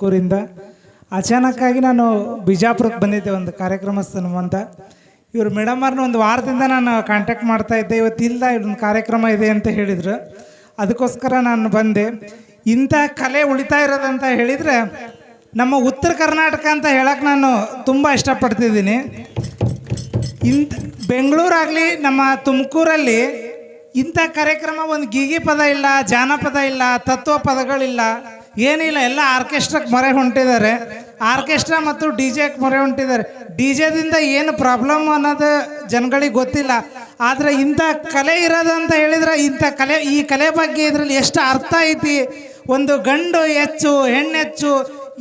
ಕೂರಿಂದ ಅಚಾನಕ್ಕಾಗಿ ನಾನು ಬಿಜಾಪುರಕ್ಕೆ ಬಂದಿದ್ದೆ ಒಂದು ಕಾರ್ಯಕ್ರಮ ಅಂತ ಇವರು ಮೇಡಮರ್ನ ಒಂದು ವಾರದಿಂದ ನಾನು ಕಾಂಟ್ಯಾಕ್ಟ್ ಮಾಡ್ತಾ ಇದ್ದೆ. ಇವತ್ತು ಇಲ್ಲ ಕಾರ್ಯಕ್ರಮ ಇದೆ ಅಂತ ಹೇಳಿದರು. ಅದಕ್ಕೋಸ್ಕರ ನಾನು ಬಂದೆ. ಇಂಥ ಕಲೆ ಉಳಿತಾ ಇರೋದಂತ ಹೇಳಿದರೆ ನಮ್ಮ ಉತ್ತರ ಕರ್ನಾಟಕ ಅಂತ ಹೇಳಕ್ಕೆ ನಾನು ತುಂಬ ಇಷ್ಟಪಡ್ತಿದ್ದೀನಿ. ಇಂಥ ಬೆಂಗಳೂರಾಗಲಿ, ನಮ್ಮ ತುಮಕೂರಲ್ಲಿ ಇಂಥ ಕಾರ್ಯಕ್ರಮ ಒಂದು ಗೀಗಿ ಪದ ಇಲ್ಲ, ಜಾನಪದ ಇಲ್ಲ, ತತ್ವ ಪದಗಳಿಲ್ಲ. ಏನಿಲ್ಲ ಎಲ್ಲ ಆರ್ಕೆಸ್ಟ್ರಾಕ್ಕೆ ಮೊರೆ ಹೊಂಟಿದ್ದಾರೆ. ಆರ್ಕೆಸ್ಟ್ರಾ ಮತ್ತು ಡಿ ಜೆಗೆ ಮೊರೆ ಹೊಂಟಿದ್ದಾರೆ. ಡಿ ಜೆದಿಂದ ಏನು ಪ್ರಾಬ್ಲಮ್ ಅನ್ನೋದು ಜನಗಳಿಗೆ ಗೊತ್ತಿಲ್ಲ. ಆದರೆ ಇಂಥ ಕಲೆ ಇರೋದಂತ ಅಂತ ಹೇಳಿದ್ರೆ ಇಂಥ ಕಲೆ ಈ ಕಲೆ ಬಗ್ಗೆ ಇದರಲ್ಲಿ ಎಷ್ಟು ಅರ್ಥ ಐತಿ? ಒಂದು ಗಂಡು ಹೆಚ್ಚು ಹೆಣ್ಣೆಚ್ಚು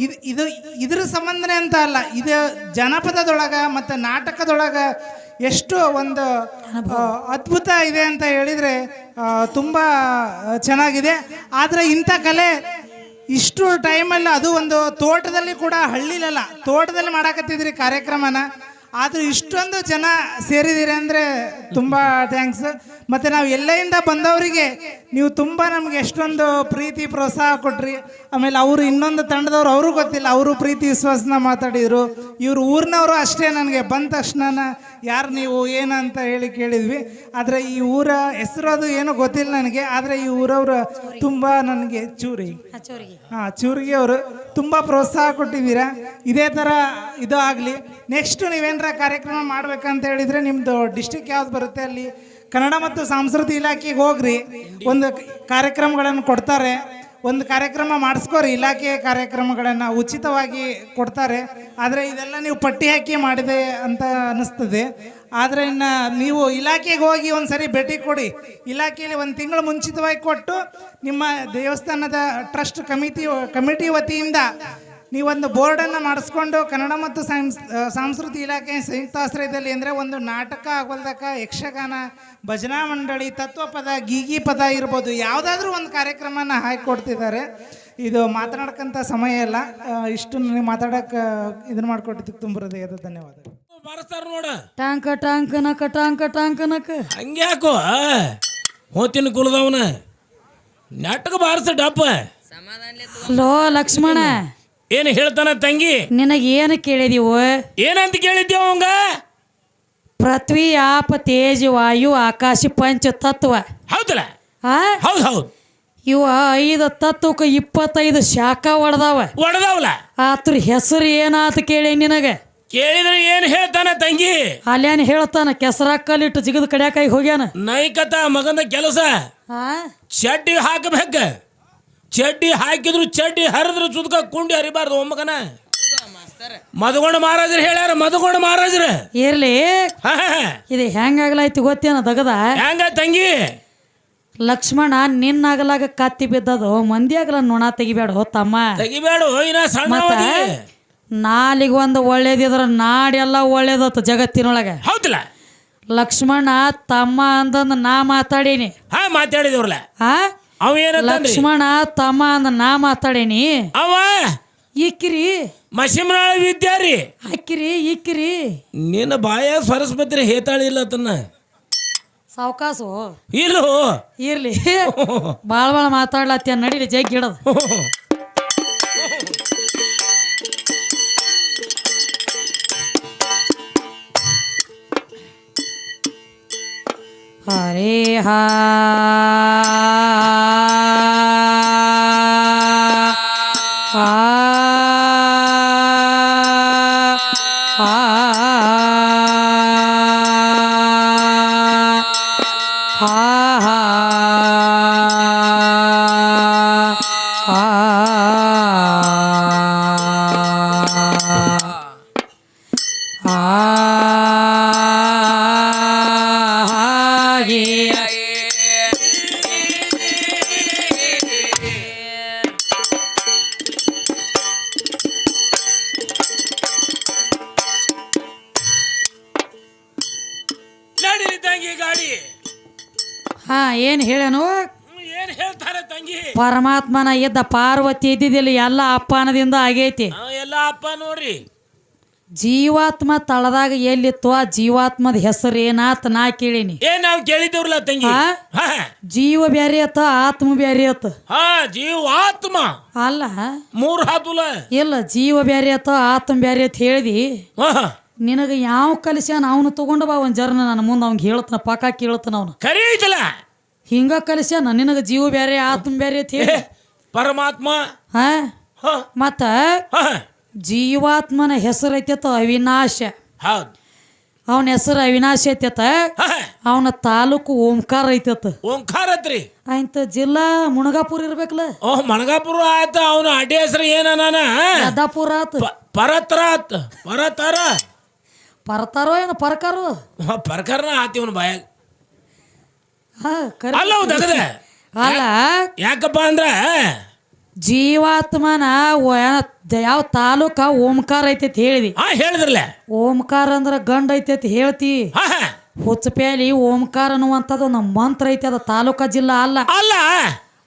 ಇದು ಇದು ಇದ್ರ ಸಂಬಂಧನೇ ಅಂತ ಅಲ್ಲ. ಇದು ಜನಪದದೊಳಗೆ ಮತ್ತು ನಾಟಕದೊಳಗೆ ಎಷ್ಟು ಒಂದು ಅದ್ಭುತ ಇದೆ ಅಂತ ಹೇಳಿದರೆ ತುಂಬ ಚೆನ್ನಾಗಿದೆ. ಆದರೆ ಇಂಥ ಕಲೆ ಇಷ್ಟು ಟೈಮಲ್ಲಿ ಅದು ಒಂದು ತೋಟದಲ್ಲಿ ಕೂಡ ಹಳ್ಳಿಲಲ್ಲ ತೋಟದಲ್ಲಿ ಮಾಡಾಕತ್ತಿದ್ರಿ ಕಾರ್ಯಕ್ರಮನ. ಆದರೂ ಇಷ್ಟೊಂದು ಜನ ಸೇರಿದ್ದೀರಿ ಅಂದರೆ ತುಂಬ ಥ್ಯಾಂಕ್ಸ್ ಮತ್ತು ನಾವು ಎಲ್ಲೆಯಿಂದ ಬಂದವರಿಗೆ ನೀವು ತುಂಬ ನಮಗೆ ಎಷ್ಟೊಂದು ಪ್ರೀತಿ ಪ್ರೋತ್ಸಾಹ ಕೊಟ್ರಿ. ಆಮೇಲೆ ಅವರು ಇನ್ನೊಂದು ತಂಡದವ್ರು ಅವರು ಗೊತ್ತಿಲ್ಲ ಅವರು ಪ್ರೀತಿ ವಿಶ್ವಾಸನ ಮಾತಾಡಿದರು. ಇವರು ಊರಿನವರು ಅಷ್ಟೇ ನನಗೆ ಬಂದ ತಕ್ಷಣ ಯಾರು ನೀವು ಏನು ಅಂತ ಹೇಳಿ ಕೇಳಿದ್ವಿ. ಆದರೆ ಈ ಊರ ಹೆಸರು ಅದು ಏನೂ ಗೊತ್ತಿಲ್ಲ ನನಗೆ ಆದರೆ ಈ ಊರವರು ತುಂಬ ನನಗೆ ಚೂರಿ. ಹಾಂ ಚೂರಿಗೆ ಅವರು. ತುಂಬ ಪ್ರೋತ್ಸಾಹ ಕೊಟ್ಟಿದ್ದೀರಾ ಇದೇ ಥರ ಇದು ಆಗಲಿ. ನೆಕ್ಸ್ಟ್ ನೀವೇನಾರ ಕಾರ್ಯಕ್ರಮ ಮಾಡ್ಬೇಕಂತ ಹೇಳಿದರೆ ನಿಮ್ಮದು ಡಿಸ್ಟಿಕ್ ಯಾವ್ದು ಬರುತ್ತೆ ಅಲ್ಲಿ? ಕನ್ನಡ ಮತ್ತು ಸಂಸ್ಕೃತಿ ಇಲಾಖೆಗೆ ಹೋಗ್ರಿ. ಒಂದು ಕಾರ್ಯಕ್ರಮಗಳನ್ನು ಕೊಡ್ತಾರೆ. ಒಂದು ಕಾರ್ಯಕ್ರಮ ಮಾಡಿಸ್ಕೋರಿ. ಇಲಾಖೆ ಕಾರ್ಯಕ್ರಮಗಳನ್ನು ಉಚಿತವಾಗಿ ಕೊಡ್ತಾರೆ. ಆದರೆ ಇದೆಲ್ಲ ನೀವು ಪಟ್ಟಿ ಹಾಕಿ ಮಾಡಿದೆ ಅಂತ ಅನ್ನಿಸ್ತದೆ. ಆದರೆ ಇನ್ನು ನೀವು ಇಲಾಖೆಗೆ ಹೋಗಿ ಒಂದು ಸರಿ ಭೇಟಿ ಕೊಡಿ. ಇಲಾಖೆಯಲ್ಲಿ ಒಂದು ತಿಂಗಳು ಮುಂಚಿತವಾಗಿ ಕೊಟ್ಟು ನಿಮ್ಮ ದೇವಸ್ಥಾನದ ಟ್ರಸ್ಟ್ ಕಮಿಟಿ ಕಮಿಟಿ ವತಿಯಿಂದ ನೀವೊಂದು ಬೋರ್ಡನ್ನು ಮಾಡಿಸ್ಕೊಂಡು ಕನ್ನಡ ಮತ್ತು ಸಾಂಸ್ ಸಾಂಸ್ಕೃತಿಕ ಇಲಾಖೆ ಸಂಯುಕ್ತಾಶ್ರಯದಲ್ಲಿ ಅಂದರೆ ಒಂದು ನಾಟಕ ಆಗೋಲ್ದಕ ಯಕ್ಷಗಾನ, ಭಜನಾ ಮಂಡಳಿ ತತ್ವ ಪದ ಗೀಗಿ ಪದ ಇರ್ಬೋದು, ಯಾವುದಾದ್ರೂ ಒಂದು ಕಾರ್ಯಕ್ರಮನ ಹಾಕಿಕೊಡ್ತಿದ್ದಾರೆ. ಇದು ಮಾತನಾಡ್ಕಂಥ ಸಮಯ ಇಲ್ಲ. ಇಷ್ಟು ನನಗೆ ಮಾತಾಡೋಕೆ, ಇದನ್ನು ಮಾಡಿಕೊಟ್ಟಿದ್ದಕ್ಕೆ ತುಂಬ ಹೃದಯದ ಧನ್ಯವಾದಗಳು. ಬಾರಿಸ್ತಾರ ನೋಡ. ಟಾಂಕ ಟಾಂಕ ನಕ ಟಾಂಕ ಟಾಂಕ ನಕ. ಹಂಗ್ಯಾಕೋ? ಹೋತಿನ ಕುಲದವನ ನೆಟ್ಟಗೆ ಬಾರಿಸ ಡಪ್ಪ. ಹಲೋ ಲಕ್ಷ್ಮಣ. ಏನು ಹೇಳ್ತಾನ ತಂಗಿ? ನಿನಗೆ ಏನು ಕೇಳಿದೀವು? ಏನಂತ ಕೇಳಿದ್ದೆ ಅವಂಗ? ಪೃಥ್ವಿ ಆಪ ತೇಜ ವಾಯು ಆಕಾಶ ಪಂಚ ತತ್ವ. ಹೌದಲ್ಲ? ಆ? ಹೌದು ಹೌದು. ಇವ ಐದು ತತ್ವಕ್ಕೆ ಇಪ್ಪತ್ತೈದು ಶಾಖ ಒಡದಾವ. ಒಡದಾವಲ್ಲ ಆತ್ರ ಹೆಸರು ಏನಾತ ಕೇಳಿ ನಿನಗೆ? ಕೇಳಿದ್ರೆ ಏನು ಹೇಳ್ತಾನ ತಂಗಿ? ಅಲ್ಲೇನ್ ಹೇಳ್ತಾನ? ಕೆಸರಾಕಲ್ಲಿಟ್ಟು ಜಿಗದ ಕಡ್ಯಾಕಾಯಿ ಹೋಗ್ಯಾನ? ನೈಕತ ಮಗನ ಕೆಲಸ. ಆ? ಚಡ್ಡಿ ಹಾಕಬೇಕ. ಚಡ್ಡಿ ಹಾಕಿದ್ರು ಚಡ್ಡಿ ಹರಿದ್ರು ಸುದ್ಕ ಕುಂಡಿ ಹರಿಬಾರ್ದು ಒಮ್ಮಗನ ಮದಗೊಂಡ ಮಹಾರಾಜರು ಹೇಳ್ಯಾರ ಮದಗೊಂಡ ಮಹಾರಾಜರು. ಇರ್ಲಿ. ಹಾ, ಹಾ, ಹಾ. ಇದು ಹೆಂಗಾಗ್ಲಾಯ್ತು ಗೊತ್ತೇನ ದಗದ? ಹೆಂಗ ತಂಗಿ? ಲಕ್ಷ್ಮಣ ನಿನ್ನಾಗಲಾಗ ಕತ್ತಿ ಬಿದ್ದದು ಮಂದಿಯಾಗಲ ನೊಣ ತೆಗಿಬೇಡ ತಮ್ಮ ತೆಗಿಬೇಡ ಇನ್ನ ಸಣ್ಣ ಮತ್ತ ನಾಲಿಗೆ ಒಂದು ಒಳ್ಳೇದಿದ್ರೆ ನಾಡೆಲ್ಲ ಒಳ್ಳೇದತ್ತು ಜಗತ್ತಿನೊಳಗೆ. ಹೌದಿಲ್ಲ? ಲಕ್ಷ್ಮಣ ತಮ್ಮ ಅಂತಂದು ನಾ ಮಾತಾಡೀನಿ. ಹಾ ಮಾತಾಡಿದವ್ರಲ್ಲ. ಆ? ಅವ ಏನಂತ ಲಕ್ಷ್ಮಣ ತಮ್ಮ ಅಂದ ನಾ ಮಾತಾಡೀನಿ. ಅವ? ಇಕ್ಕಿರಿ. ಮಸಿಮನಾಳ ವಿದ್ಯಾರಿ. ಹಾಕಿರಿ ಇಕ್ಕಿರಿ. ನಿನ್ನ ಬಾಯ ಸರಸ್ವತಿ ಹೇತಾಳಿ ಇಲ್ಲ ತನ್ನ ಸಾವಕಾಸು? ಇಲ್ಲೋ? ಇರ್ಲಿ. ಭಾಳ ಭಾಳ ಮಾತಾಡ್ಲತ್ಯ ನಡೀಲಿ ಜಗ್ಗಿ ಹಿಡದು ಹರೇ ಹಾ ಪರಮಾತ್ಮನ ಇದ್ದ ಪಾರ್ವತಿ ಇದ್ದಿದ್ದಿಲ್ಲ ಎಲ್ಲ ಅಪ್ಪನದಿಂದ ಆಗೈತಿ. ಎಲ್ಲ ಅಪ್ಪ ನೋಡ್ರಿ. ಜೀವಾತ್ಮ ತಳದಾಗ ಎಲ್ಲಿತ್ತು ಆ ಜೀವಾತ್ಮದ ಹೆಸರು ಏನಾತ ನಾ ಕೇಳೀನಿ. ಏ ನಾವು ಕೇಳಿದ್ದೇವ್ರಲ್ಲ ತಂಗಿ. ಆ? ಹಾ. ಜೀವ ಬ್ಯಾರಿ ಆತ ಆತ್ಮ ಬ್ಯಾರಿ ಆತ ಜೀವಾತ್ಮ. ಜೀವ ಆತ್ಮ ಅಲ್ಲ? ಮೂರ್ ಹಾತುಲ. ಇಲ್ಲ ಜೀವ ಬ್ಯಾರಿ ಆತ ಆತ್ಮ ಬ್ಯಾರಿ ಅಂತ ಹೇಳ್ದಿ. ಹಾ. ನಿನಗೆ ಯಾವ ಕಲಿಸ್ಯಾನ ಅವನು ತಗೊಂಡು ಬಾ ಒಂದು ಜರ್ನ ನನ್ನ ಮುಂದೆ ಅವ್ನಿಗೆ ಹೇಳ್ತಾನ ಪಕ್ಕ ಕೇಳ್ತಾನ ಅವನು. ಕರೀತಲ್ಲ. ಹಿಂಗ ಕಲಿಸ್ಯಾನ ನಿನಗೆ ಜೀವ ಬೇರೆ ಆತ್ಮ ಬೇರೆ ಅಂತ ಹೇಳಿ. ಪರಮಾತ್ಮ. ಹಾ? ಹಾ. ಮತ್ತ ಹಾ. ಜೀವಾತ್ಮನ ಹೆಸರು ಐತೆತ ಅವಿನಾಶ. ಹೌದು. ಅವನ ಹೆಸರು ಅವಿನಾಶ ಐತೆತ? ಹಾ. ಅವನ ತಾಲೂಕು ಓಂಕಾರ ಐತೆತ. ಓಂಕಾರ ಐತ್ರಿ. ಆಯ್ತ ಜಿಲ್ಲಾ ಮುಣಗಾಪುರ ಇರ್ಬೇಕಲ್ಲ? ಓ ಮಣಗಾಪುರ ಆಯ್ತು ಅವನು ಅಡ್ಡಿ ಹೆಸರು ಏನ ನಾನ ಯದಾಪುರ ಆತ. ಪರತ್ರಾತ್ ಪರತರ ಪರತಾರೋ. ಏನು ಪರಕಾರೋ? ಪರಕರ್ನ ಆತಿ ಅವನು ಬಾಯಾಗ. ಅಲ್ಲ ತಗದ ಅಲ್ಲ ಯಾಕಪ್ಪ ಅಂದ್ರ? ಜೀವಾತ್ಮನ ಯಾವ ತಾಲೂಕ ಓಂಕಾರ ಐತೈತಿ ಹೇಳಿದಿ. ಹೇಳಿದ್ರಲ್ಲ. ಓಂಕಾರ ಅಂದ್ರ ಗಂಡ ಐತೈತಿ ಹೇಳ್ತಿ. ಹುಚ್ಚಪೇಲಿ ಹುಚ್ಚಪ್ಯಾಲಿ ಓಂಕಾರ ಅನ್ನುವಂಥದ್ದು ನಮ್ಮ ಮಂತ್ರ ಐತಿ ಅದು ತಾಲೂಕ ಜಿಲ್ಲಾ ಅಲ್ಲ. ಅಲ್ಲ.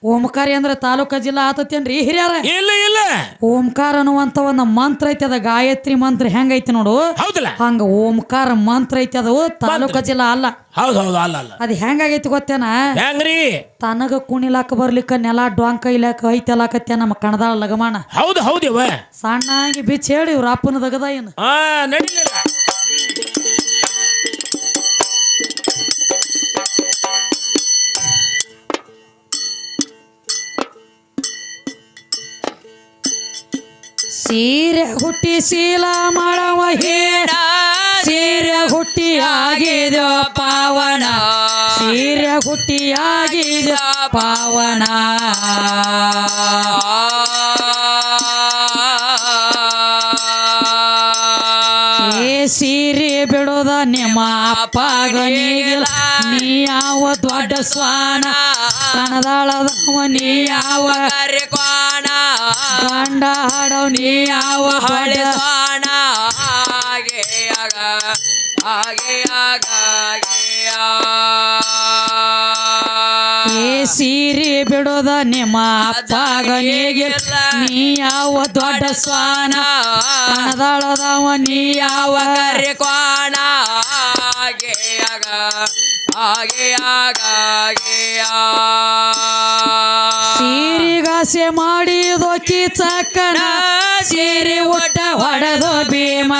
ಓಂಕಾರಿ ಅಂದ್ರೆ ತಾಲೂಕ ಜಿಲ್ಲಾ ಆತತ್ಯನ್ರಿ ಹಿರಿಯರ? ಇಲ್ಲ ಇಲ್ಲ. ಓಂಕಾರ ಅನ್ನುವಂತ ಒಂದು ಮಂತ್ರ ಐತಿ ಅದ ಗಾಯತ್ರಿ ಮಂತ್ರ ಹೆಂಗೈತಿ ನೋಡು. ಹೌದಲ್ಲ. ಹಂಗ ಓಂಕಾರ ಮಂತ್ರ ಐತಿ ಅದು ತಾಲೂಕ ಜಿಲ್ಲಾ ಅಲ್ಲ. ಹೌದು ಹೌದು ಅಲ್ಲ ಅಲ್ಲ. ಅದು ಹೆಂಗಾಗೈತಿ ಗೊತ್ತೇನ? ಹೆಂಗ್ರಿ? ತನಗ ಕುಣಿಲಾಕ ಬರ್ಲಿಕ್ಕ ನೆಲ ಡೊಂಕ ಇಲಾಕ ಐತಲಾಕತ್ಯ ನಮ್ಮ ಕಣದಾಳ ಲಗಮಾನ ಹೌದು ಹೌದಿವ ಸಣ್ಣಾಗಿ ಬಿಚ್ಚ ಹೇಳಿ ಇವ್ರ ಅಪ್ಪನ ದಗದ ಏನು? ನಡಿಲಿಲ್ಲ. ಸೀರೆ ಹುಟ್ಟಿ ಶೀಲ ಮಾಡವ ಹೇಡ ಸೀರೆ ಹುಟ್ಟಿ ಆಗಿದ ಪಾವನ. ಸೀರೆ ಹುಟ್ಟಿ ಆಗಿದ ಪಾವನ. ಏ ಸೀರೆ ಬಿಡೋದ ನಿಮ್ಮ ಅಪ್ಪಗನಿಗಿಲ್ಲ ನೀ ಯಾವ ದೊಡ್ಡ ಸ್ವಾನ. ಕಣದಾಳದವ, ನೀ ಯಾವ ಗಂಡ ಹಾಡವ್ ನೀ ಯಾವ ಹಳೆ ಏ ಸೀರೆ ಬಿಡೋದ ನಿಮ್ಮ ಅಪ್ಪಗನಿಗಿಲ್ಲ ನೀ ಯಾವ ದೊಡ್ಡ ಸ್ವಾನ? ಕಣದಾಳದವ ನೀ ಯಾವ ಸೀರಿಗಾಸೆ ಮಾಡಿದೋ ಚಕ್ಕನ ಸೀರೆ ಒಟ್ಟ ಹೊಡೆದು ಭೀಮ.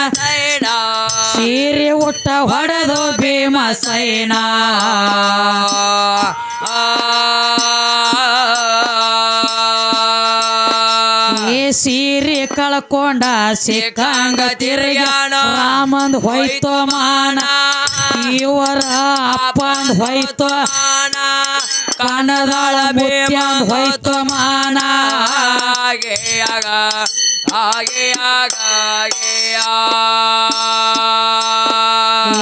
ಸೀರೆ ಒಟ್ಟ ಹೊಡೆದು ಭೀಮ ಸೈನಾ. ಏ ಸೀರೆ ಕಳ್ಕೊಂಡ ಸಿಕ್ಕಂಗ ತಿರ್ಗಾಣ ರಾಮಂದ್ ಹೋಯ್ತೋ ಮಾನ. ಇವರ ಅಪ್ಪಂದ್ ಹೋಯ್ತೋ ಕನದಾಳ ಮುತ್ಯಂದ್ ಹೋಯ್ತೋ ಮಾನ.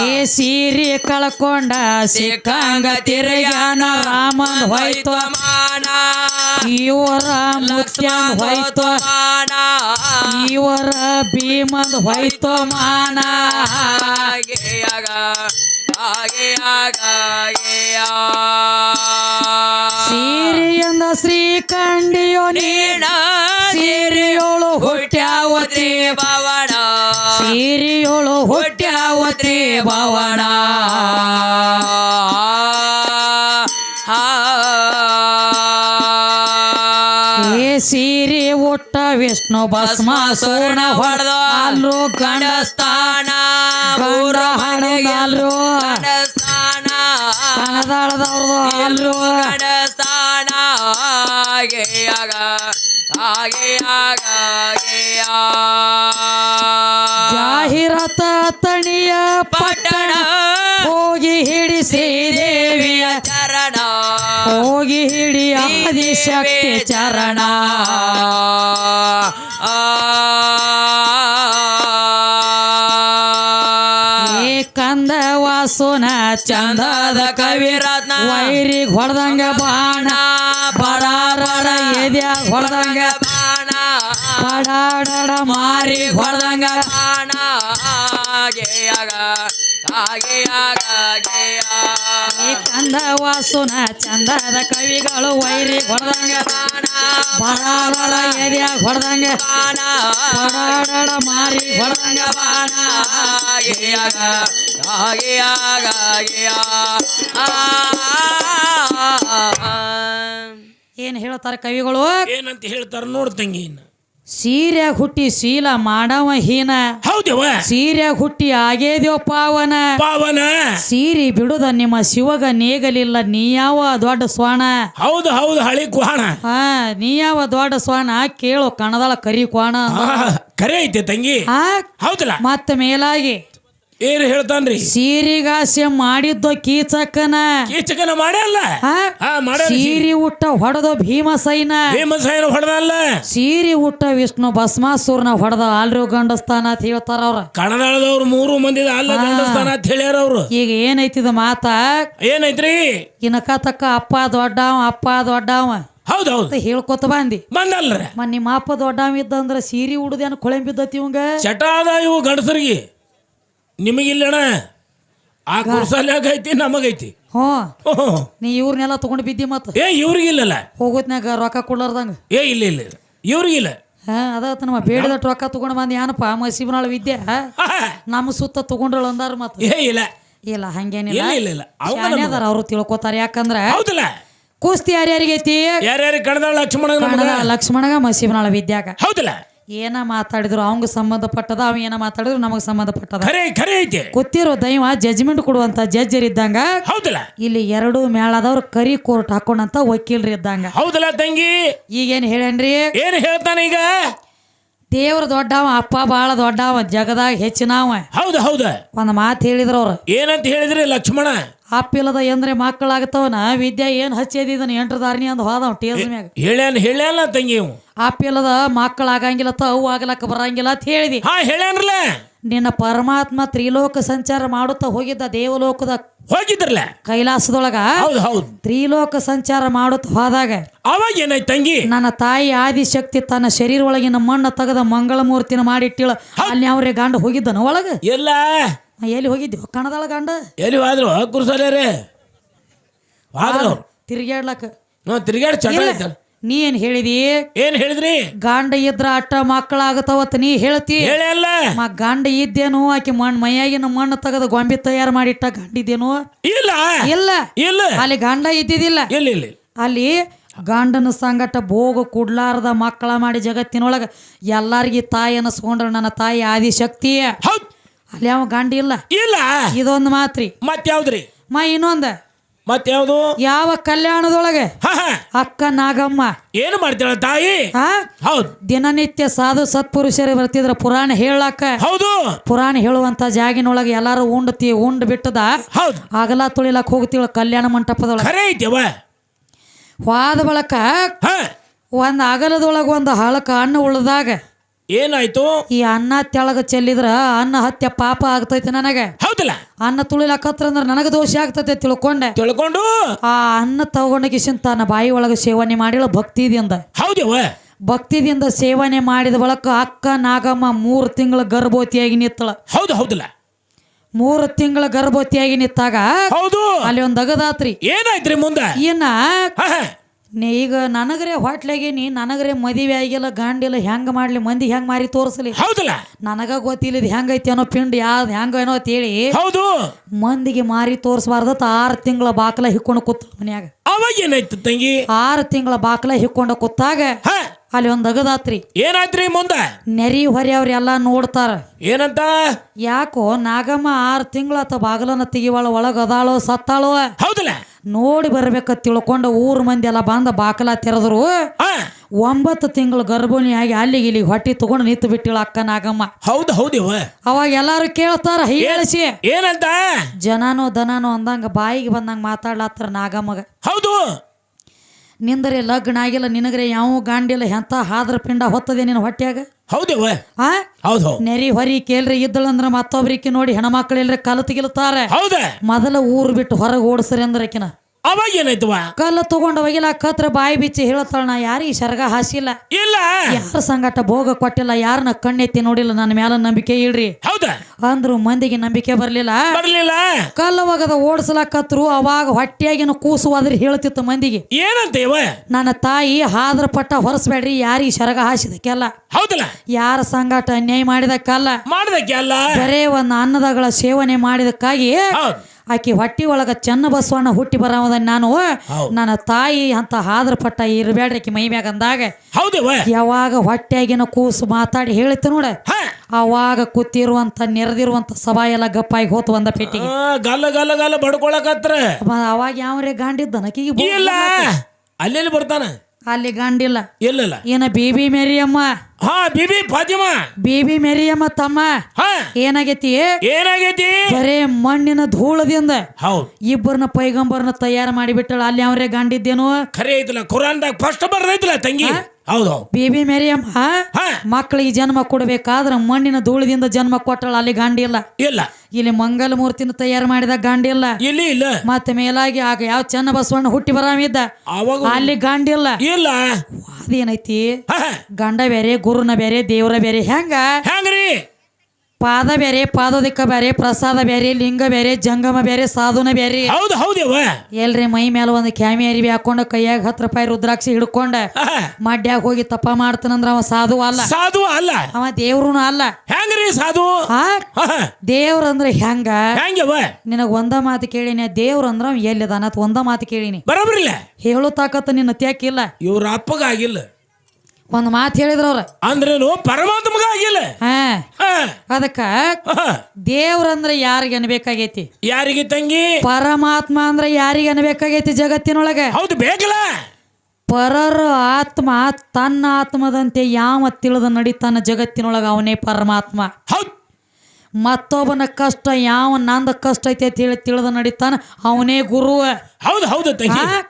ಈ ಸೀರೆ ಕಳ್ಕೊಂಡ ಸಿಕ್ಕಂಗ ತಿರುಗಾನ ಹೋಯ್ತು. ಹೋಯ್ತೋ. ಇವರ ಮುತ್ಯಂದ್ ಹೋಯ್ತೋ. ಇವರ ಭೀಮನ್ ಹೋಯ್ತೋ ಮಾನ. ಸೀರೆಯಂದ ಶ್ರೀಕಂಡಿಯೋ ನೀಣ ಸೀರಿಯೋಳು ಹುಟ್ಟ್ಯಾವತಿ ಬವಣ ಸೀರಿಯೋಳು ಹುಟ್ಟ್ಯಾವತಿ ಬವಣ ಏ ಸೀರೆ ಒಟ್ಟ ವಿಷ್ಣು ಭಸ್ಮ ಸೂರ್ಣ ಹೊಡೆದ ಅಲ್ಲೂ ಗಂಡಸ್ತಾನ ಗೌರ ಹಣೆಗೆ ಅಲ್ಲೂ ಗಂಡಸ್ತಾನ ಕಣದಾಳದವ್ರದು ಅಲ್ಲೂ ಜಾಹಿರತ ತಣಿಯ ಪಟ್ಟಣ ಹೋಗಿ ಹಿಡಿ ಶ್ರೀದೇವಿಯ ಚರಣ. ಹೋಗಿ ಹಿಡಿ ಆದಿಶಕ್ತಿ ಚರಣ. ಕಂದ ವಾಸುನ ಚಂದದ ಕವಿರತ್ನ ವೈರಿಗೆ ಹೊಡೆದಂಗ ಬಾಣ. ಎದ್ಯಾಗ ಹೊಡೆದಂಗ ಬಾಣ. ಬಡಾಡಡ ಮಾರಿ ಹೊಡೆದಂಗ ಬಾಣ. ಚಂದ ವಾಸುನ ಚಂದದ ಕವಿಗಳು ವೈರಿ ಹೊಡೆದಂಗ ಬಡಾಬಡ ಮಾರಿ ಹೊಡೆದಂಗ ಬಡಾಡಡ ಮಾರಿ ಹೊಡೆದಂಗ ಏನ್ ಹೇಳ್ತಾರ ಕವಿಗಳು? ಏನಂತ ಹೇಳ್ತಾರ ನೋಡ್ ತಂಗಿ ಇನ್ನು. ಸೀರ್ಯಾಗ ಹುಟ್ಟಿ ಶೀಲ ಮಾಡವ ಹೀನ. ಹೌದವ? ಸೀರೆ ಹುಟ್ಟಿ ಆಗೇದ್ಯೋ ಪಾವನ? ಪಾವನ? ಸೀರಿ ಬಿಡುದ ನಿಮ್ಮ ಶಿವಗ ನೇಗಲಿಲ್ಲ ನೀ ಯಾವ ದೊಡ್ಡ ಸ್ವಾಣ ಹೌದು ಹೌದು ಹಳಿ ಕ್ವಾಣ ಹಾ ನೀ ಯಾವ ದೊಡ್ಡ ಸ್ವಾಣ ಕೇಳು ಕಣದಳ ಕರಿ ಕ್ವಾಣ ಕರಿ ಕರೆ ಐತೆ ತಂಗಿ. ಆ ಹೌದಲ್ಲ? ಮತ್ತೆ ಮೇಲಾಗಿ. ಏನ್ ಹೇಳ್ತಾನ್ರಿ? ಸೀರಿಗಾಸೆ ಮಾಡಿದ್ದ ಕೀಚಕನ. ಕೀಚಕನ ಮಾಡ್ಯಲ್ಲ ಮಾಡ್ಯಾರ ಸೀರಿ. ಉಟ್ಟ ಹೊಡೆದ ಭೀಮಸೈನ. ಭೀಮಸೈನ ಹೊಡೆದಲ್ಲ? ಸೀರಿ ಉಟ್ಟ ವಿಷ್ಣು ಭಸ್ಮಾಸುರನ ಹೊಡೆದ ಆಲ್ರಿ ಗಂಡಸ್ತಾನ ಅಂತ ಹೇಳ್ತಾರ ಅವ್ರ. ಕಣದಾಳದವ್ರು ಮೂರು ಮಂದಿ ಅಲ್ಲ ಗಂಡಸ್ತಾನ ಅಂತ ಹೇಳ್ಯಾರ ಅವ್ರು. ಈಗ ಏನೈತಿದ ಮಾತ? ಏನೈತ್ರಿ? ಇನಕ ತಕ್ಕ ಅಪ್ಪ ದೊಡ್ಡವ ಅಪ್ಪ ದೊಡ್ಡವ ಹೌದೌದು. ಹೇಳ್ಕೊತ ಬಂದಿ. ಬಂದಲ್ರ? ನಿಮ್ಮ ಅಪ್ಪ ದೊಡ್ಡವ ಇದ್ದಂದ್ರ ಸೀರಿ ಉಡದೇನು ಕೊಳೆಂಬಿದ್ದತಿ ಇವಂಗ? ಚಟ ಅದ ಇವು ಗಂಡಸರಿಗೆ. ನಿಮಗಿಲ್ಲಣ? ಆ ಕುರ್ಸಲ್ಯಾಗ ಐತಿ ನಮಗೈತಿ. ಹ್ಞೂ. ನೀ ಇವ್ರನ್ನೆಲ್ಲ ತಗೊಂಡು ಬಿದ್ದಿ ಮತ್ತ ಏ ಇವ್ರಿಗಿಲ್ಲಲ್ಲ. ಹೋಗೋತ್ನ್ಯಾಗ ರೊಕ್ಕ ಕೊಡ್ಲಾರ್ದಂಗ? ಏ ಇಲ್ಲ ಇಲ್ಲ ಇಲ್ಲ. ಇವ್ರಿಗಿಲ್ಲ. ಹಾ ಅದಾತ ನಮ್ಮ ಬೇಡದ ರೊಕ್ಕ ತಗೊಂಡು ಬಂದು ಏನಪ್ಪ ಮಸೀಬನಾಳ ವಿದ್ಯೆ ಹಾ, ನಮ್ಮ ಸುತ್ತ ತಗೊಂಡ್ರಳು ಅಂದಾರ ಮತ್ತ ಏ ಇಲ್ಲ. ಇಲ್ಲ ಹಂಗೇನಿಲ್ಲ. ಇಲ್ಲ ಇಲ್ಲ ಅವಂಗ ಅವ್ರು ತಿಳ್ಕೊತಾರ ಯಾಕಂದ್ರ ಹೌದಲ್ಲ. ಕುಸ್ತಿ ಯಾರ್ಯಾರಿಗೈತಿ? ಯಾರ್ಯಾರು ಕಣದ ಲಕ್ಷ್ಮಣ ಕನ್ನಡ ಲಕ್ಷ್ಮಣಗ ಮಸೀಬನಾಳ ವಿದ್ಯಾಗ ಹೌದಲ್ಲ. ಏನ ಮಾತಾಡಿದ್ರು? ಅವಂಗ ಸಂಬಂಧಪಟ್ಟದ? ಅವ ಏನ ಮಾತಾಡಿದ್ರು? ನಮಗ್ ಸಂಬಂಧಪಟ್ಟದ? ಖರೆ ಖರೆ ಐತಿ. ಗೊತ್ತಿರೋ ದೈವ ಜಜ್ಮೆಂಟ್ ಕೊಡುವಂತ ಜಡ್ಜರ್ ಇದ್ದಂಗ ಹೌದಲ್ಲ? ಇಲ್ಲಿ ಎರಡು ಮೇಳದವ್ರು ಕರಿ ಕೋರ್ಟ್ ಹಾಕೊಂಡಂತ ವಕೀಲರು ಇದ್ದಂಗ. ಹೌದಲ್ಲ ತಂಗಿ? ಈಗೇನ್ ಹೇಳೇನ್ರಿ ಏನ್ ಹೇಳ್ತಾನೆ ಈಗ? ದೇವ್ರ ದೊಡ್ಡವ ಅಪ್ಪ ಬಾಳ ದೊಡ್ಡವ ಜಗದಾಗ ಹೆಚ್ಚಿನವ ಹೌದು ಹೌದು. ಒಂದ್ ಮಾತು ಹೇಳಿದ್ರ ಅವ್ರು. ಏನಂತ ಹೇಳಿದ್ರಿ ಲಕ್ಷ್ಮಣ? ಅಪ್ಪಿಲ್ಲದ ಎಂದ್ರೆ ಮಕ್ಕಳಾಗತ್ತವನ ವಿದ್ಯೆ ಏನ್ ಹಚ್ಚಿದಿದನ ಎಂಟ್ರ ದಾರಿನಿ ಅಂದ್ ಹೋದವ ಟೇಸ್ ಮ್ಯಾಗ. ಹೇಳ್ಯಾನ ಹೇಳ್ಯಾನ ತಂಗಿ ಇವು. ಅಪ್ಪಿಲ್ಲದ ಮಕ್ಕಳಾಗಂಗಿಲ್ಲ ತ ಅವು ಆಗ್ಲಕ್ಕ ಬರಂಗಿಲ್ಲ ಅಂತ ಹೇಳಿದಿ. ಹಾ ಹೇಳ್ಯಾನ್ರಲ್ಲ? ನಿನ್ನ ಪರಮಾತ್ಮ ತ್ರಿಲೋಕ ಸಂಚಾರ ಮಾಡುತ್ತಾ ಹೋಗಿದ್ದ ದೇವಲೋಕದ ಹೋಗಿದ್ರಲ್ಲ? ಕೈಲಾಸದೊಳಗ ಹೌದು ಹೌದು. ತ್ರಿಲೋಕ ಸಂಚಾರ ಮಾಡುತ್ತ ಹೋದಾಗ ಅವಾಗ ಏನಾಯ್ತು ತಂಗಿ? ನನ್ನ ತಾಯಿ ಆದಿಶಕ್ತಿ ತನ್ನ ಶರೀರ ಒಳಗಿನ ಮಣ್ಣ ತೆಗೆದ ಮಂಗಳ ಮೂರ್ತಿನ ಮಾಡಿಟ್ಟಿಳ ಅಲ್ಲಿ ಅವ್ರೆ ಗಂಡ ಹೋಗಿದ್ದನ ಒಳಗ? ಎಲ್ಲ? ನಾ ಎಲ್ಲಿ ಹೋಗಿದ್ದೆ? ಕಣದಳ ಗಂಡ? ಎಲ್ಲಿ ಹೋದ್ರು? ಕುರ್ಸಲ್ಯಾರೆ ಹೋದ್ರು. ತಿರ್ಗ್ಯಾಡ್ಲಕ್ಕ. ತಿರ್ಗಾಡಿ. ಐತಲ್ಲ ನೀ ಏನ್ ಹೇಳಿದಿ? ಏನ್ ಹೇಳಿದ್ರಿ? ಗಂಡ ಇದ್ರ ಅಟ್ಟ ಮಕ್ಕಳಾಗತ್ತವತ್ ನೀ ಹೇಳ್ತಿ? ಹೇಳಲ್ಲ ಮ ಗಂಡ ಇದ್ದೇನು ಆಕೆ ಮಣ್ಣು ಮೈಯಾಗಿನ ಮಣ್ಣು ತೆಗೆದು ಗೊಂಬೆ ತಯಾರು ಮಾಡಿಟ್ಟ ಗಂಡಿದ್ದೇನು? ಇಲ್ಲ. ಇಲ್ಲ. ಇಲ್ಲ. ಅಲ್ಲಿ ಗಂಡ ಇದ್ದಿದ್ದಿಲ್ಲ. ಇಲ್ಲ ಇಲ್ಲ. ಅಲ್ಲಿ ಗಂಡನ ಸಂಗಟ ಭೋಗ ಕುಡ್ಲಾರದ ಮಕ್ಕಳ ಮಾಡಿ ಜಗತ್ತಿನೊಳಗ ಎಲ್ಲಾರ್ಗಿ ತಾಯಿ ಅನಸ್ಕೊಂಡ್ರ ನನ್ನ ತಾಯಿ ಆದಿಶಕ್ತಿ. ಅಲ್ಲಿ ಅವ ಗಂಡ ಇಲ್ಲ. ಇಲ್ಲ. ಇದೊಂದು ಮಾತ್ರಿ. ಮತ್ ಯಾವ್ದ್ರಿ ಮ ಇನ್ನೊಂದ. ಮತ್ ಯಾವ್ದು ಯಾವ ಕಲ್ಯಾಣದೊಳಗೆ? ಅಕ್ಕ ನಾಗಮ್ಮ. ಏನು ಮಾಡ್ತಾಳ ತಾಯಿ? ಹೌದು. ದಿನನಿತ್ಯ ಸಾಧು ಸತ್ಪುರುಷರು ಬರ್ತಿದ್ರ ಪುರಾಣ ಹೇಳಾಕ ಹೌದು. ಪುರಾಣ ಹೇಳುವಂತ ಜಾಗಿನೊಳಗೆ ಎಲ್ಲಾರು ಉಂಡತಿ ಉಂಡ್ ಬಿಟ್ಟದ ಹೌದು. ಅಗಲ ತುಳಿಲಕ್ ಹೋಗ್ತಿವ ಕಲ್ಯಾಣ ಮಂಟಪದೊಳಗೆ. ಹೋದ ಬಳಕ ಒಂದ್ ಅಗಲದೊಳಗ ಒಂದು ಹಳಕ ಹಣ್ಣು ಉಳ್ದಾಗ. ಏನಾಯ್ತು? ಈ ಅನ್ನ ತೆಳಗ ಚೆಲ್ಲಿದ್ರ ಅನ್ನ ಹತ್ಯ ಪಾಪ ಆಗ್ತೈತಿ ನನಗೆ. ಹೌದಿಲ್ಲ? ಅನ್ನ ತುಳಿಲಕತ್ರ ಅಂದ್ರೆ ನನಗೆ ದೋಷ ಆಗ್ತೈತೆ ತಿಳ್ಕೊಂಡೆ. ತಿಳ್ಕೊಂಡು? ಆ ಅನ್ನ ತಗೊಂಡಗಿಸಿನ ತನ್ನ ಬಾಯಿ ಒಳಗೆ ಸೇವನೆ ಮಾಡಿಲ್ಲ ಭಕ್ತಿದಿಂದ ಹೌದವ ಭಕ್ತಿದಿಂದ ಸೇವನೆ ಮಾಡಿದ ಬಳಕ ಅಕ್ಕ ನಾಗಮ್ಮ ಮೂರು ತಿಂಗಳ ಗರ್ಭವತಿಯಾಗಿ ನಿತ್ತಳ ಹೌದು ಹೌದಿಲ್ಲ. ಮೂರು ತಿಂಗಳ ಗರ್ಭವತಿಯಾಗಿ ನಿತ್ತಾಗ ಹೌದು. ಅಲ್ಲಿ ಒಂದು ಅಗದಾತ್ರಿ. ಏನಾಯ್ತ್ರಿ ಮುಂದೆ? ಏನ ನೀ ಈಗ ನನಗರೆ ಹೊಟ್ಲಾಗೇನಿ ನನಗರೆ ಮದುವೆ ಆಗಿಲ್ಲ ಗಂಡಿಲ್ಲ ಹೆಂಗ ಮಾಡ್ಲಿ ಮಂದಿ ಹೆಂಗ್ ಮಾರಿ ತೋರಿಸ್ಲಿ? ಹೌದಲ್ಲ? ನನಗ ಗೊತ್ತಿಲ್ಲ ಇದು ಹೆಂಗೈತಿ ಅನ್ನೋ ಪಿಂಡ್ ಯಾವ್ದು ಹೆಂಗ ಏನೋ ಅಂತೇಳಿ ಹೌದು. ಮಂದಿಗೆ ಮಾರಿ ತೋರಿಸ್ಬಾರ್ದತ್ತ ಆರು ತಿಂಗಳ ಬಾಕಲ ಹಿಕ್ಕೊಂಡು ಕೂತ ಮನ್ಯಾಗ. ಅವಾಗ ಏನಾಯ್ತು ತಂಗಿ? ಆರು ತಿಂಗಳ ಬಾಕಲ ಹಿಕ್ಕೊಂಡು ಕೂತಾಗ ಅಲ್ಲಿ ಒಂದು ಅಗದಾತ್ರಿ. ಏನಾಯ್ತ್ರಿ ಮುಂದ? ನೆರಿ ಹೊರಿ ಅವ್ರೆಲ್ಲ ನೋಡ್ತಾರ. ಏನಂತ? ಯಾಕೋ ನಾಗಮ್ಮ ಆರು ಅಥವಾ ಬಾಗಲನ್ನ ತೆಗಿವಾಳ ಒಳಗ ಅದಾಳೋ ಸತ್ತಾಳೋ? ಹೌದಲ್ಲ? ನೋಡಿ ಬರ್ಬೇಕ ತಿಳ್ಕೊಂಡು ಊರ್ ಮಂದಿ ಎಲ್ಲ ಬಂದ ಬಾಕಲ ತೆರೆದ್ರು. ಒಂಬತ್ತು ತಿಂಗಳು ಗರ್ಭಿಣಿಯಾಗಿ ಅಲ್ಲಿಗೆ ಇಲ್ಲಿ ಹೊಟ್ಟಿ ತಗೊಂಡು ನಿಂತು ಬಿಟ್ಟಿಳ ಅಕ್ಕ ನಾಗಮ್ಮ ಹೌದು ಹೌದು ಅವಾಗ ಎಲ್ಲಾರು ಕೇಳ್ತಾರ ಹೇಳಿಸಿ ಏನಂತ? ಜನನೋ ದನನೋ ಅಂದಂಗ ಬಾಯಿಗೆ ಬಂದಂಗ ಮಾತಾಡ್ಲಾತ್ರ ನಾಗಮ್ಮಗ ಹೌದು. ನಿಂದರೆ ಲಗ್ನ ಆಗಿಲ್ಲ ನಿನಗ್ರೆ ಯಾವ ಗಾಂಡಿಲ್ಲ ಎಂತ ಹಾದ್ರ ಪಿಂಡ ಹೊತ್ತದೆ ನಿನ್ನ ಹೊಟ್ಯಾಗ? ಹೌದಿವ ಆ? ಹೌದು. ಹೌದು ನೆರಿ ಹೊರಿ ಕೇಳ್ರಿ ಇದ್ದಳಂದ್ರ ಮತ್ತೊಬ್ರಿಕಿ ನೋಡಿ ಹೆಣ್ಮಕ್ಳು ಎಲ್ರಿ ಕಲತ್ ಗಿಲ್ತಾರೆ. ಹೌದ. ಮೊದಲ ಊರು ಬಿಟ್ಟು ಹೊರಗೆ ಓಡಿಸ್ರಿ ಅಂದ್ರೆ ಆಕಿನ. ಅವಾಗ ಏನಾಯ್ತವ ಕಲ್ಲು ತಗೊಂಡ ಹೋಗಿಲ್ಲ ಕತ್ರ ಬಾಯಿ ಬಿಚ್ಚಿ ಹೇಳ್ತಾಳ ನಾ ಯಾರಿಗೆ ಶರ್ಗ ಹಾಸಿಲ್ಲ. ಇಲ್ಲ. ಯಾರ ಸಂಗಟ ಭೋಗ ಕೊಟ್ಟಿಲ್ಲ ಯಾರನ್ನ ಕಣ್ಣೆತ್ತಿ ನೋಡಿಲ್ಲ ನನ್ನ ಮ್ಯಾಲ ನಂಬಿಕೆ ಇಡ್ರಿ ಹೌದಾ? ಅಂದ್ರು ಮಂದಿಗೆ ನಂಬಿಕೆ ಬರ್ಲಿಲ್ಲ. ಬರ್ಲಿಲ್ಲ? ಕಲ್ಲು ಒಗದ ಓಡಿಸ್ಲಾಕತ್ರು ಅವಾಗ ಹೊಟ್ಟೆಯಾಗಿನ ಕೂಸು ಅದ್ರ ಹೇಳ್ತಿತ್ತು ಮಂದಿಗೆ. ಏನಂತ ಇವ ನನ್ನ ತಾಯಿ ಹಾದ್ರ ಪಟ್ಟ ಹೊರಸ್ಬೇಡ್ರಿ ಯಾರಿಗೆ ಶರಗ ಹಾಸಿದಕ್ಕೆಲ್ಲ. ಹೌದಲ್ಲ? ಯಾರ ಸಂಗಾಟ ಅನ್ಯಾಯ ಮಾಡಿದಕ್ಕಲ್ಲ. ಕಲ್ಲ ಅಲ್ಲ ಬರೇ ಒಂದು ಅನ್ನದಗಳ ಸೇವನೆ ಮಾಡಿದಕ್ಕಾಗಿ ಆಕಿ ಹೊಟ್ಟಿ ಒಳಗ ಚೆನ್ನ ಬಸವಣ್ಣ ಹುಟ್ಟಿ ಬರೋದ ನಾನು. ನನ್ನ ತಾಯಿ ಅಂತ ಹಾದ್ರ ಪಟ್ಟ ಇರಬೇಡ್ರಿ ಆಕಿ ಮೈ ಮ್ಯಾಗ ಅಂದಾಗ. ಯಾವಾಗ ಹೊಟ್ಟೆಯಾಗಿನ ಕೂಸು ಮಾತಾಡಿ ಹೇಳಿತ್ತು ನೋಡ. ಅವಾಗ ಕೂತಿರುವಂತ ನೆರೆದಿರುವಂತ ಸಭಾ ಎಲ್ಲ ಗಪ್ಪಾಗಿ ಹೋತು ಒಂದ ಪೆಟ್ಟಿಗೆ. ಗಲ್ಲ ಗಲ್ಲ ಗಲ್ಲ ಬಡ್ಕೊಳಕತ್ರ. ಅವಾಗ ಯಾವ್ರೆ ಗಾಂಡಿದ್ದ ಆಕಿಗೆ ಇಲ್ಲ. ಅಲ್ಲೆಲ್ಲಿ ಬರ್ತಾನ? ಅಲ್ಲಿ ಗಂಡಿಲ್ಲ. ಇಲ್ಲಲ್ಲ ಏನ ಬೀಬಿ ಮೇರಿಯಮ್ಮ? ಹಾ ಬಿಬಿ ಫಾತಿಮಾ. ಬೀಬಿ ಮೇರಿಯಮ್ಮ ತಮ್ಮ? ಹಾ. ಏನಾಗೈತಿ? ಏನಾಗೈತಿ? ಬರೇ ಮಣ್ಣಿನ ಧೂಳದಿಂದ ಹೌದು. ಇಬ್ಬರನ್ನ ಪೈಗಂಬರ್ನ ತಯಾರು ಮಾಡಿಬಿಟ್ಟಳ. ಅಲ್ಲಿ ಅವ್ರೆ ಗಂಡಿದ್ದೇನು? ಖರೆ ಐತಲ್ಲ ಕುರಾನ್ದಾಗ ಫಸ್ಟ್ ಬರ್ದೈತಲ್ಲ ತಂಗಿ? ಹೌದು. ಬೇಬಿ ಮೇರಿಯಮ್ಮ ಮಕ್ಕಳಿಗೆ ಜನ್ಮ ಕೊಡ್ಬೇಕಾದ್ರ ಮಣ್ಣಿನ ಧೂಳದಿಂದ ಜನ್ಮ ಕೊಟ್ಟಳ ಅಲ್ಲಿ ಗಾಂಡಿ ಇಲ್ಲ? ಇಲ್ಲ. ಇಲ್ಲಿ ಮಂಗಲ ಮೂರ್ತಿನ ತಯಾರು ಮಾಡಿದ ಗಾಂಡಿಲ್ಲ ಇಲ್ಲಿ? ಇಲ್ಲ ಮತ್ತೆ ಮೇಲಾಗಿ ಆಗ ಯಾವ ಚೆನ್ನ ಬಸವಣ್ಣ ಹುಟ್ಟಿ ಬರಾಮಿದ್ದ? ಅಲ್ಲಿ ಗಾಂಡಿ ಇಲ್ಲ. ಇಲ್ಲ. ಅದೇನೈತಿ? ಗಂಡ ಬೇರೆ ಗುರುನ ಬೇರೆ ದೇವ್ರ ಬೇರೆ ಹೆಂಗ? ಹೆಂಗ್ರಿ? ಪಾದ ಬೇರೆ ಪಾದೋದಿಕ್ಕ ಬೇರೆ ಪ್ರಸಾದ ಬೇರೆ ಲಿಂಗ ಬೇರೆ ಜಂಗಮ ಬೇರೆ ಸಾಧುನ ಬೇರೆ. ಹೌದು ಹೌದವ ಎಲ್ರಿ ಮೈ ಮೇಲೆ ಒಂದು ಕ್ಯಾಮಿ ಅರಿವಿ ಹಾಕೊಂಡು ಕೈಯಾಗ ಹತ್ತು ರೂಪಾಯಿ ರುದ್ರಾಕ್ಷಿ ಹಿಡ್ಕೊಂಡ ಮಡ್ಯಾಗ ಹೋಗಿ ತಪ್ಪ ಮಾಡ್ತಾನಂದ್ರ ಅವ ಸಾಧು ಅಲ್ಲ. ಸಾಧು ಅಲ್ಲ. ಅವ ದೇವ್ರುನು ಅಲ್ಲ. ಹೆಂಗ್ರಿ ಸಾಧು? ಆ ಅಂದ್ರೆ ಹೆಂಗ? ಹೆಂಗವ ನಿನಗ ಒಂದ ಮಾತು ಕೇಳಿನಿ ದೇವ್ರ ಅಂದ್ರ ಅವ ಎಲ್ಲಿದಾನ ಅಂತ ಒಂದ ಮಾತು ಕೇಳಿನಿ. ಬರಬ್ರಿಲ್ಲ. ಹೇಳು ತಾಕತ್ತ ನಿನ್ನ ತ್ಯಾಕಿಲ್ಲ ಇವ್ರ ಅಪ್ಪಗ ಆಗಿಲ್ಲ. ಒಂದ್ ಮಾತು ಹೇಳಿದ್ರು ಅವ್ರ. ಅಂದ್ರೇನು ಪರಮಾತ್ಮಗ ಆಗಿಲ್ಲ. ಹಾ. ಅದಕ್ಕ ದೇವ್ರ ಅಂದ್ರೆ ಯಾರಿಗೆ ಅನ್ಬೇಕಾಗೈತಿ? ಯಾರಿಗೆ ತಂಗಿ? ಪರಮಾತ್ಮ ಅಂದ್ರೆ ಯಾರಿಗೆ ಅನ್ಬೇಕಾಗೈತಿ ಜಗತ್ತಿನೊಳಗ? ಹೌದು ಬೇಕಲ್ಲ. ಪರರ ಆತ್ಮ ತನ್ನ ಆತ್ಮದಂತೆ ಯಾವ ತಿಳಿದ ನಡೀತಾನ ಜಗತ್ತಿನೊಳಗ ಅವನೇ ಪರಮಾತ್ಮ. ಹೌದು. ಮತ್ತೊಬ್ಬನ ಕಷ್ಟ ಯಾವ ನಂದ ಕಷ್ಟ ಐತೆ ಅಂತ ಹೇಳಿ ತಿಳಿದ ನಡೀತಾನ ಅವನೇ ಗುರು ಹೌದು ಹೌದು ತಂಗಿ. ಆ?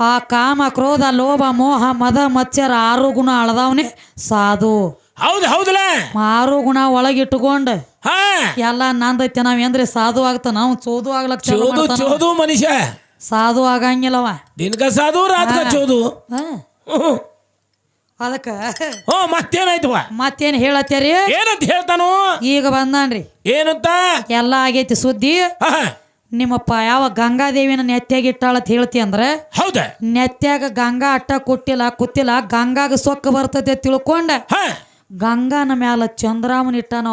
ಆ ಕಾಮ ಕ್ರೋಧ ಲೋಭ ಮೋಹ ಮದ ಮತ್ಸರ ಆರು ಗುಣ ಅಳದವನೆ ಸಾಧು. ಹೌದು ಹೌದಲ್ಲ ಆರು ಗುಣ ಒಳಗಿಟ್ಟುಕೊಂಡು ಹಾ. ಎಲ್ಲ ನಂದೈತೆ ನಾವ್ ಏನ್ರಿ ಸಾಧು ಆಗ್ತಾನ ನಾವು ಚೋದು ಆಗ್ಲಕ್ ಚೋದು ಚೋದು ಮನುಷ್ಯ. ಸಾಧು ಆಗಂಗಿಲ್ಲವ ದಿನಕ ಸಾಧು ರಾತ್ಕ ಚೋದು. ಹ. ಅದಕ್ಕ ಹ್ಞೂ ಮತ್ತೇನಾಯ್ತು ಮತ್ತೇನ್ ಹೇಳತ್ತೇರಿ? ಏನಂತ ಹೇಳ್ತಾನು? ಈಗ ಬಂದಾನ್ರಿ. ಏನಂತ? ಎಲ್ಲ ಆಗೈತಿ ಸುದ್ದಿ. ಹಾ. ನಿಮ್ಮಪ್ಪ ಯಾವ ಗಂಗಾದೇವಿನ ನೆತ್ಯಾಗ ಇಟ್ಟಾಳ ಅಂತ ಹೇಳ್ತಿ ಅಂದ್ರೆ ಹೌದಾ? ನೆತ್ಯಾಗ ಗಂಗಾ ಅಟ್ಟ ಕೊಟ್ಟಿಲ್ಲ ಕುತ್ತಿಲ್ಲ ಗಂಗಾಗ ಸೊಕ್ಕ ಬರ್ತದೆ ತಿಳ್ಕೊಂಡ. ಗಂಗಾನ ಮ್ಯಾಲ ಚಂದ್ರಾಮನ್ ಇಟ್ಟಾನ